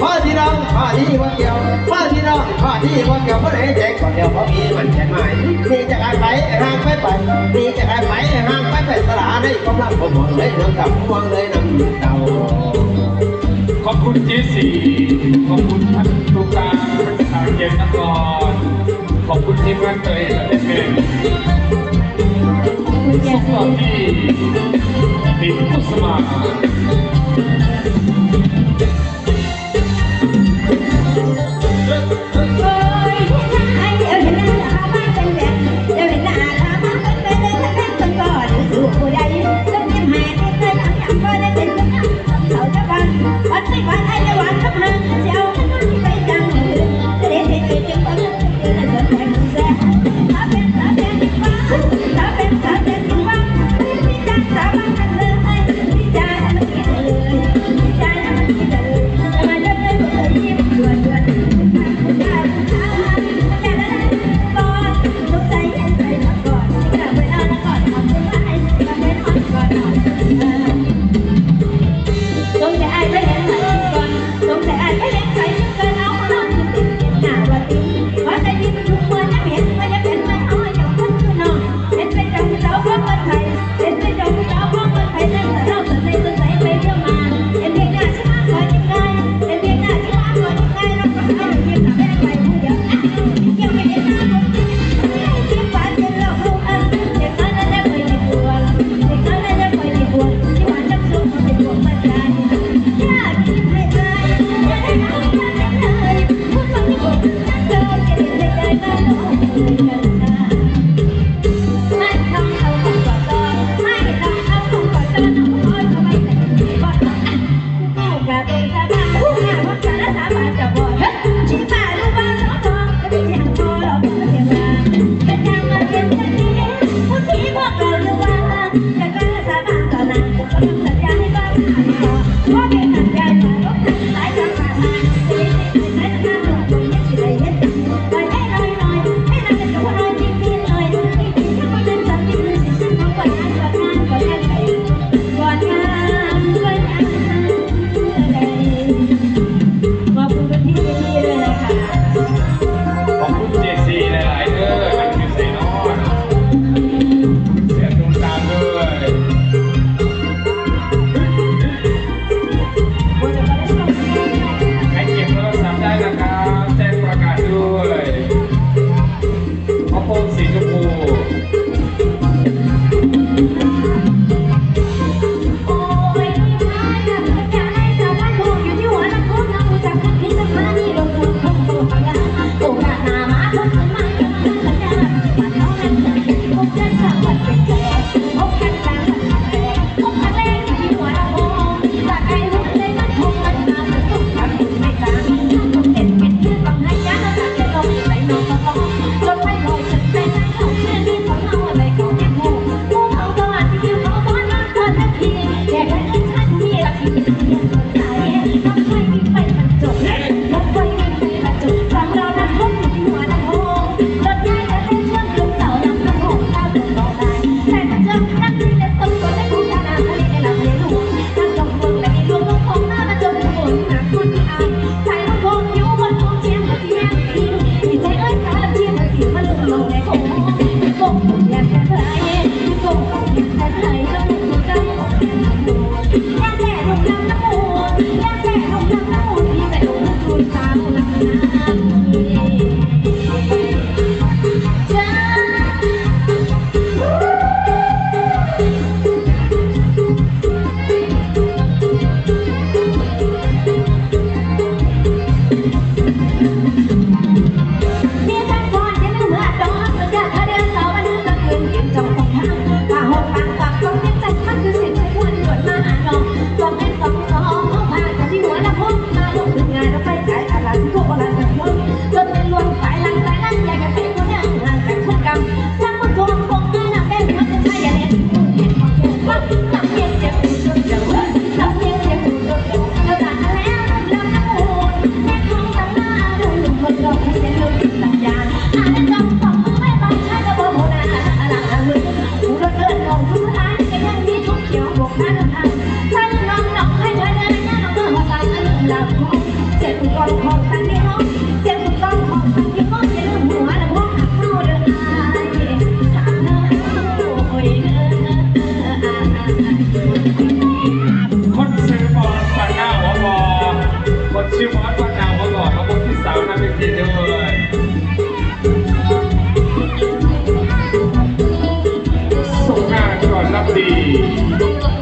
พ่อที่น้องพ่อที่ว่าเกี่ยวพ่อที่น้องพ่อที่ว่าเกี่ยวพ่อไหนแจกก่อนเดียวพ่อมีมันแจกใหม่นี่จะกลายไปห่างไปไปนี่จะกลายไปห่างไปไปสลาได้กำลังผมมองเลยน้ำกับม่วงเลยน้ำเต่าขอบคุณเจสีขอบคุณท่านตุการประชาเกมนครขอบคุณที่มานเตยและเพลงสุขภาพที่ ติ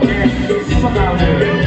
É, sensacional, né?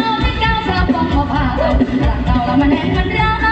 เราไม่ก้าวเราปองขอพาเรารักเราเรามันแน่นมันรัก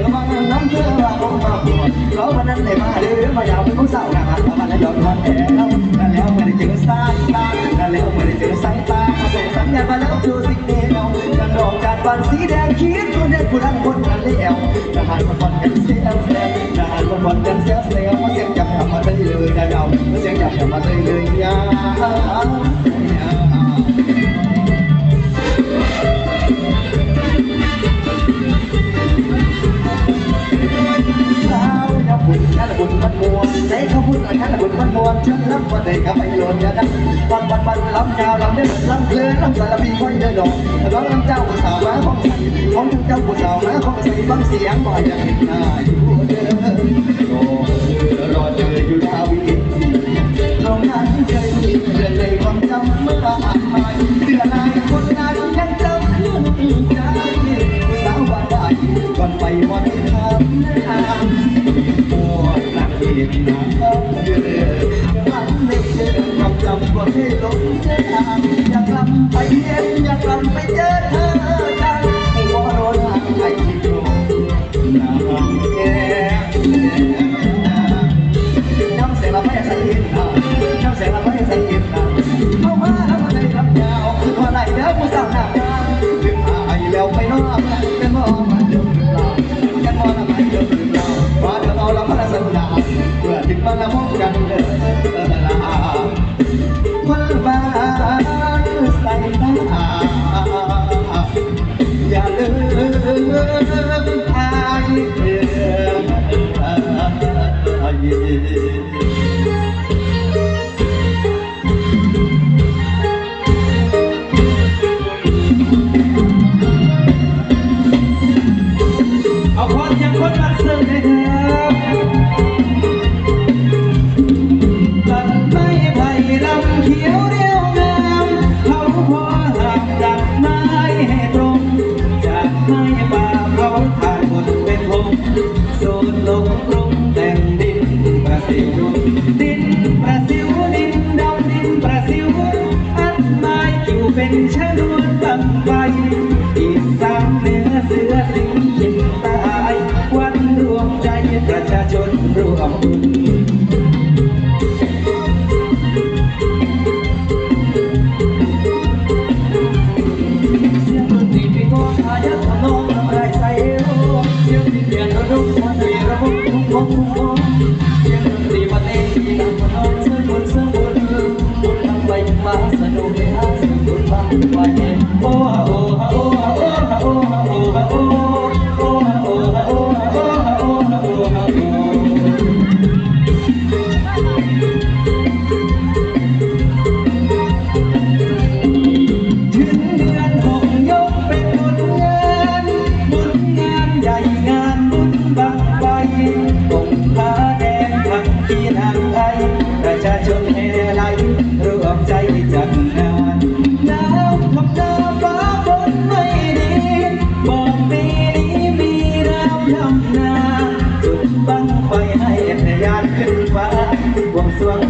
เราวันนั้นได้มาเรื่อยมายาวเป็นผู้สาวนาฮะมาแล้วย้อนวันแล้วมาแล้วไม่ได้เจอสายตามาแล้วไม่ได้เจอสายตาส่งสัญญาณมาแล้วดูสิ่งเดียวกันดอกจากบ้านสีแดงขี้ดคนเด็กผู้รักคนนั้นเลี้ยวนะฮะานคนกันเสียแสบนะฮะคนคนกันเสียแสบเสียงจับจับมาได้เลยนะเราเสียงจับจับมาได้เลยยา บุญมันมวนในเขาพูดอาการบุญมันมวนฉันรับว่าได้กับไปโยนยาดังวันวันวันลำยาวลำเล่นลำเพลินลำสารพีค่อยเดินดอกร้องลำเจ้าผู้สาวมาของใส่ของเจ้าผู้สาวมาของใส่ฟังเสียงบ่อยอย่างเห็นหน้าอยู่เด้อรอเจออยู่ดาววิตรงนั้นเคยมีเดือนในความจำเมื่อผ่านมาเดือนนายคนนั้นยังจำลูกใจสาวว่าได้ก่อนไปวันทำหน้า miền Nam Anh được chết ngọc lòng có thể lỗi thế à Nhạc lắm phải em, nhạc lắm phải chết thơ anh chịu Nam em Nam anh sẽ yên Nam sẽ là mấy anh sẽ yên nào Không ai không thể Gentlemen.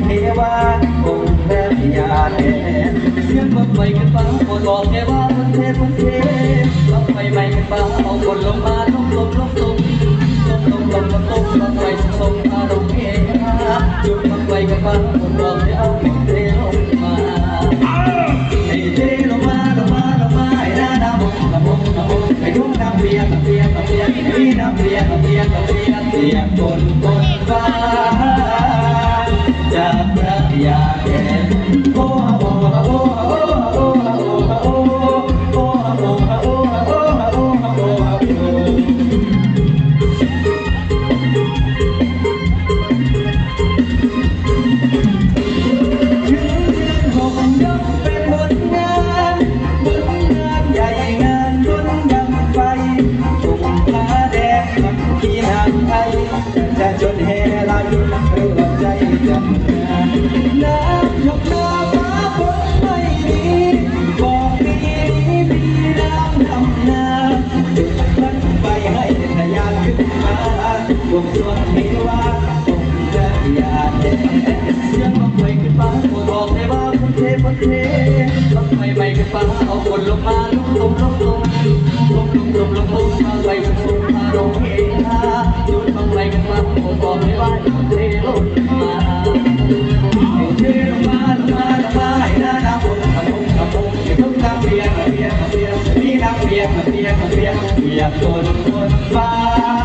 เทวาองค์แทบยาแดนเสียงบังไฟกันบ้าบนหลอกเทวาบนเทพบนเทบังไฟใหม่กันบ้าเอาคนลงมาลงลงลง เปียกฝนฝนฟ้า